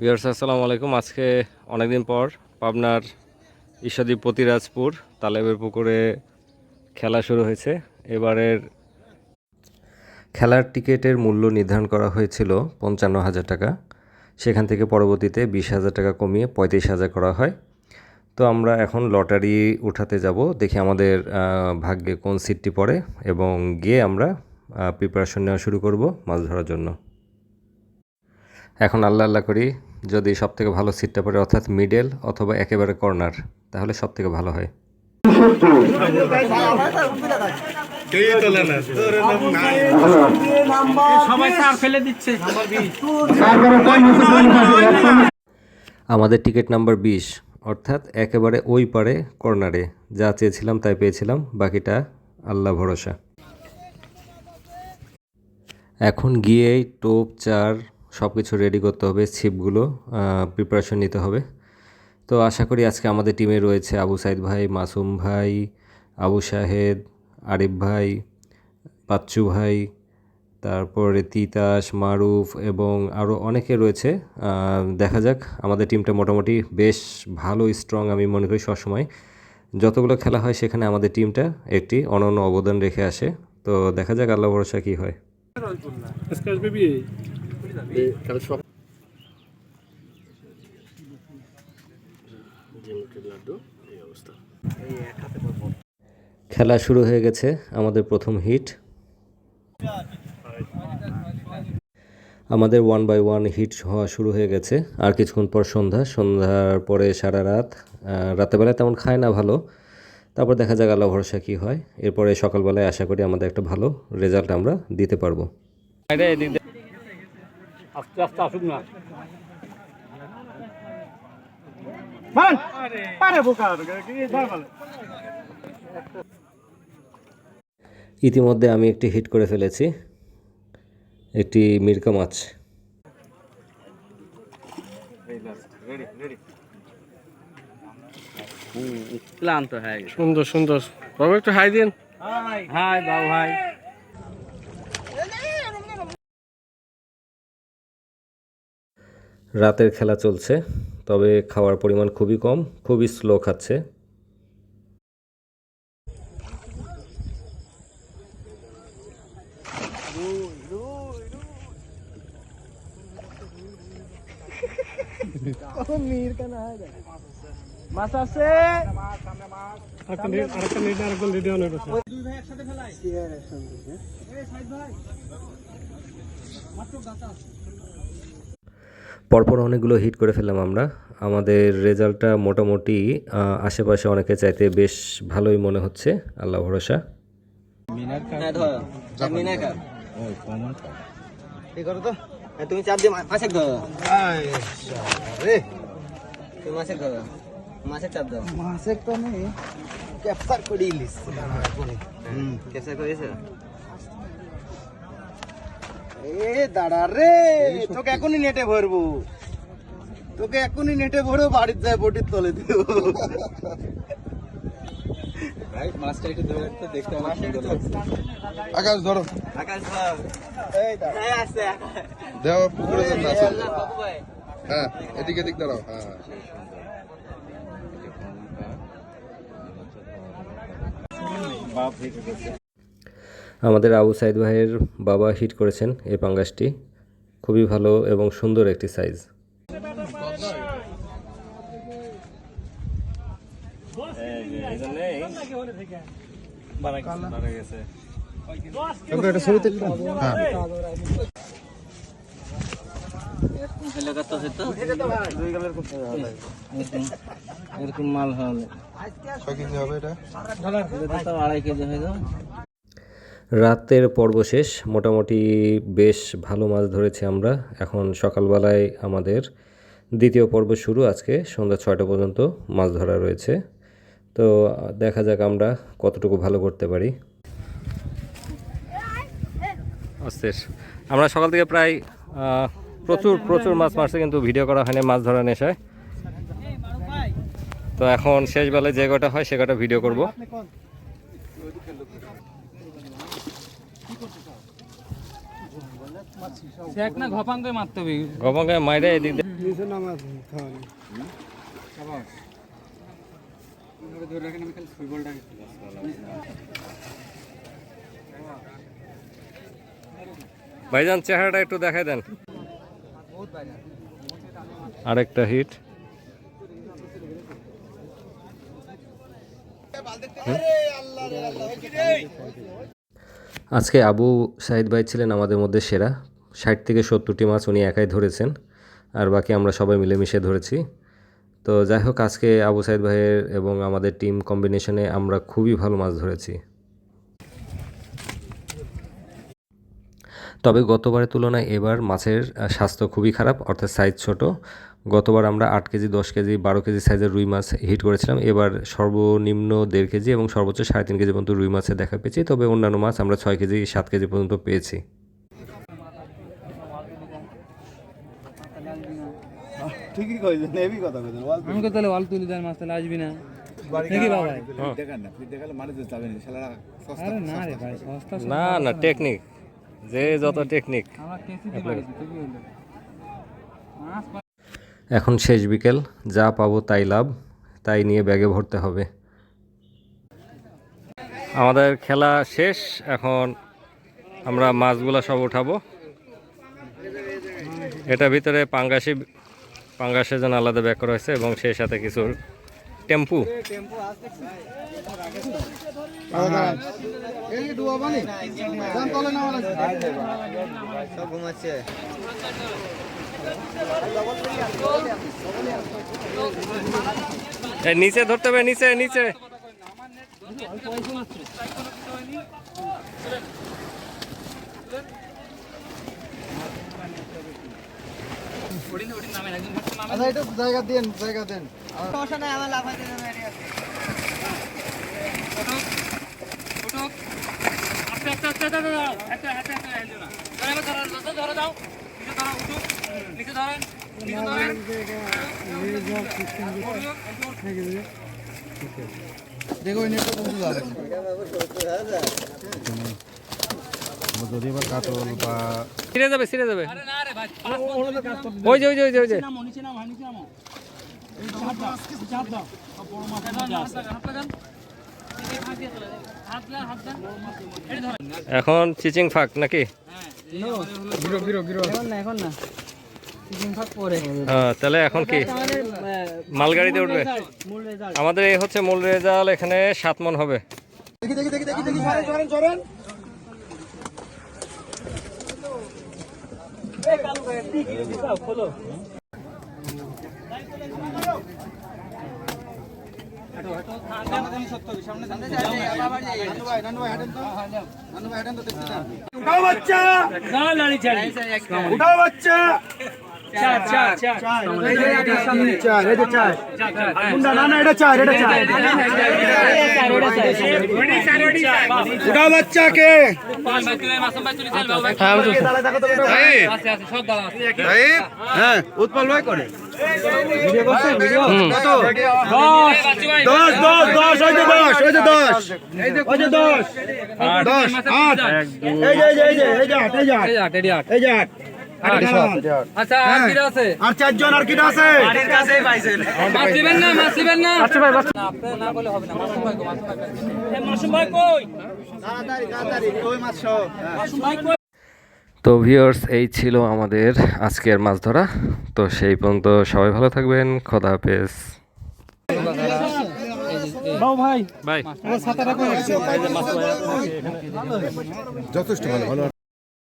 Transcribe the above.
Viewers, আসসালামু আলাইকুম। আজকে অনেকদিন পর পাবনার ঈশ্বরদীপ প্রতিরাজপুর তালেবের পুকুরে খেলা শুরু হয়েছে। এবারের খেলার টিকিটের মূল্য নির্ধারণ করা হয়েছিল পঞ্চান্ন হাজার টাকা। সেখান থেকে পরবর্তীতে বিশ হাজার টাকা কমিয়ে পঁয়ত্রিশ হাজার করা হয়। তো আমরা এখন লটারি উঠাতে যাব। দেখি আমাদের ভাগ্যে কোন সিটটি পড়ে এবং গিয়ে আমরা প্রিপারেশন নেওয়া শুরু করব মাছ ধরার জন্য। এখন আল্লাহ আল্লাহ করি, যদি সব থেকে ভালো সিটটা পড়ে, অর্থাৎ মিডল অথবা একেবারে কর্নার তাহলে সব থেকে ভালো হয়। আমাদের টিকিট নাম্বার বিশ, অর্থাৎ একেবারে ওই পারে কর্নারে যা চেয়েছিলাম তাই পেয়েছিলাম, বাকিটা আল্লাহ ভরসা। এখন গিয়েই টোপ চার সব কিছু রেডি করতে হবে, ছিপগুলো প্রিপারেশন নিতে হবে। তো আশা করি আজকে আমাদের টিমে রয়েছে আবু সাইদ ভাই, মাসুম ভাই, আবু শাহেদ, আরিফ ভাই বাচ্চু ভাই, তারপরে তিতাস, মারুফ এবং আরও অনেকে রয়েছে। দেখা যাক, আমাদের টিমটা মোটামুটি বেশ ভালো স্ট্রং আমি মনে করি সবসময়। যতগুলো খেলা হয় সেখানে আমাদের টিমটা একটি অনন্য অবদান রেখে আসে। তো দেখা যাক, আল্লাহ ভরসা কী হয়। খেলা শুরু হয়ে গেছে আমাদের প্রথম হিট। আমাদের ওয়ান বাই ওয়ান হিট হওয়া শুরু হয়ে গেছে আর কিছুক্ষণ পর সন্ধ্যা। সন্ধ্যার পরে সারা রাত আহ, রাতেরবেলায় তেমন খায় না ভালো। তারপর দেখা যাক আল্লাহ ভরসা কী হয়। এরপরে সকালবেলায় আশা করি আমাদের একটা ভালো রেজাল্ট আমরা দিতে পারব। আস্তে আস্তে আসুক না। মান ইতিমধ্যে আমি একটি হিট করে ফেলেছি একটি মির্কা মাছ। ক্লান্ত হয়ে সুন্দর সুন্দর। বাবু একটু হাই দিন। হাই বাবু ভাই রাতের খেলা চলছে তবে খাওয়ার পরিমাণ খুবই কম খুবই স্লো খাচ্ছে। মাছ আছে। পরপর অনেকগুলো হিট করে ফেললাম আমরা। আমাদের রেজাল্টটা মোটামুটি আশেপাশে অনেকে চাইতে বেশ ভালোই মনে হচ্ছে। আল্লাহ ভরসা। এই করো তো। এই তুমি চাপ দিয়ে মাছের ধরো। তুমি মাছের ধরো। মাছের চাপ দাও। মাছের তো নেই ক্যাপচার করে ইলিশ ক্যাপচার করেছে? এ দাঁড়া রে তোকে এখনই নেটে ভরবো। তোকে এখনই নেটে ভরবো বাড়ির যায় বটির তলে লাগছে। আকাশ ধরো। দেওয়া পুকুরে হ্যাঁ এদিকে এদিক দাঁড়াও হ্যাঁ। আমাদের আবু সাইদ ভাইয়ের বাবা হিট করেছেন এই পাঙ্গাসটি। খুবই ভালো এবং সুন্দর একটি সাইজ হ্যাঁ এরকম মাল হবে আড়াই কেজি হয়ে যাবে। রাতের পর্ব শেষ। মোটামুটি বেশ ভালো মাছ ধরেছি আমরা। এখন সকালবেলায় আমাদের দ্বিতীয় পর্ব শুরু। আজকে সন্ধ্যা ছয়টা পর্যন্ত মাছ ধরা রয়েছে। তো দেখা যাক আমরা কতটুকু ভালো করতে পারি। আমরা সকাল থেকে প্রায় প্রচুর প্রচুর মাছ মারছে, কিন্তু ভিডিও করা হয়নি মাছ ধরা নেশায়। তো এখন শেষ বেলায় যে কটা হয় সে কটা ভিডিও করব। এক না ঘপাং করে মারতে হবে। গবাঙ্গে মাইরে এদিক দিয়ে। নিচে নামাজ খাওয়ানি ভাইজান চেহারাটা একটু দেখাই দেন। আরেকটা হিট আজকে আবু সাইদ ভাই ছিলেন আমাদের মধ্যে সেরা। ষাট থেকে সত্তরটি মাছ উনি একাই ধরেছেন, আর বাকি আমরা সবাই মিলেমিশে ধরেছি। তো যাই হোক, আজকে আবু সাইদ ভাইয়ের এবং আমাদের টিম কম্বিনেশনে আমরা খুবই ভালো মাছ ধরেছি। তবে গতবারের তুলনায় এবার মাছের স্বাস্থ্য খুবই খারাপ, অর্থাৎ সাইজ ছোট। গতবার আমরা আট কেজি দশ কেজি বারো কেজি সাইজের রুই মাছ হিট করেছিলাম। এবার সর্বনিম্ন দেড় কেজি এবং সর্বোচ্চ সাড়ে তিন কেজি পর্যন্ত রুই মাছের দেখা পেয়েছি। তবে অন্যান্য মাছ আমরা ছয় কেজি সাত কেজি পর্যন্ত পেয়েছি। ঠিকই কইছেন হেভি কথা কইছেন ওয়াল আমাকে তাহলে ওয়াল তুলে দেন মাছ তাহলে আসবি না। দেখি বাবা। দেখেন না ফিট দেখালে মানে তো যাবেন শালারা আরে না রে ভাই সস্তা না না টেকনিক যে যত টেকনিক। এখন শেষ বিকেল, যা পাবো তাই লাভ, তাই নিয়ে ব্যাগে ভরতে হবে। আমাদের খেলা শেষ, এখন আমরা মাছগুলা সব উঠাবো। এটা ভিতরে পাঙ্গাসি পাঙ্গাসের জন্য আলাদা ব্যাগ করা হয়েছে এবং সেই সাথে কিছু টেম্পু। ঘুমাচ্ছে এই নিচে ধরতে হবে নিচে নিচে। আচ্ছা একটু জায়গা দেন জায়গা দেন। সমস্যা নাই আমার লাফাই দিতে রেডি আছে। দেখো এই নেটটা বন্ধ যাবে যদি এবার কাতল বা ছিঁড়ে যাবে ছিঁড়ে যাবে। ওই যে ওই যে ওই যে ওই যে এখন চিচিং ফাঁক নাকি এখন না এখন না তিন ভাগ পরে হ্যাঁ, তাহলে এখন কি? মালগাড়িতে উঠবে। আমাদের এই হচ্ছে মূল রেজাল্ট এখানে সাত মন হবে। দেখি দেখি দেখি দেখি দেখি সরেন সরেন সরেন উঠাও বাচ্চা! উঠাও বাচ্চা! উঠাও বাচ্চাকে হ্যাঁ উৎপল ভাই করে দশ দশ দশ ওই যে দশ ওই যে দশ ওই যে দশ দশ আট এই যে এই যে এই যে এই যে আট এই যে আট এই যে আট আচ্ছা আর কি আছে? আর চারজন আর কিটা আছে? মাছ দিবেন না মাছ দিবেন না। আচ্ছা ভাই আপনি না বলে হবে না। মাসুম ভাই মাসুম ভাই মাসুম ভাই কই? তাড়াতাড়ি তাড়াতাড়ি কই মাছ সব মাসুম ভাই কই? তো ভিউয়ার্স এই ছিল আমাদের আজকের মাছ ধরা। তো সেই পর্যন্ত সবাই ভালো থাকবেন। খোদা হাফেজ। যথেষ্ট ভালো ভালো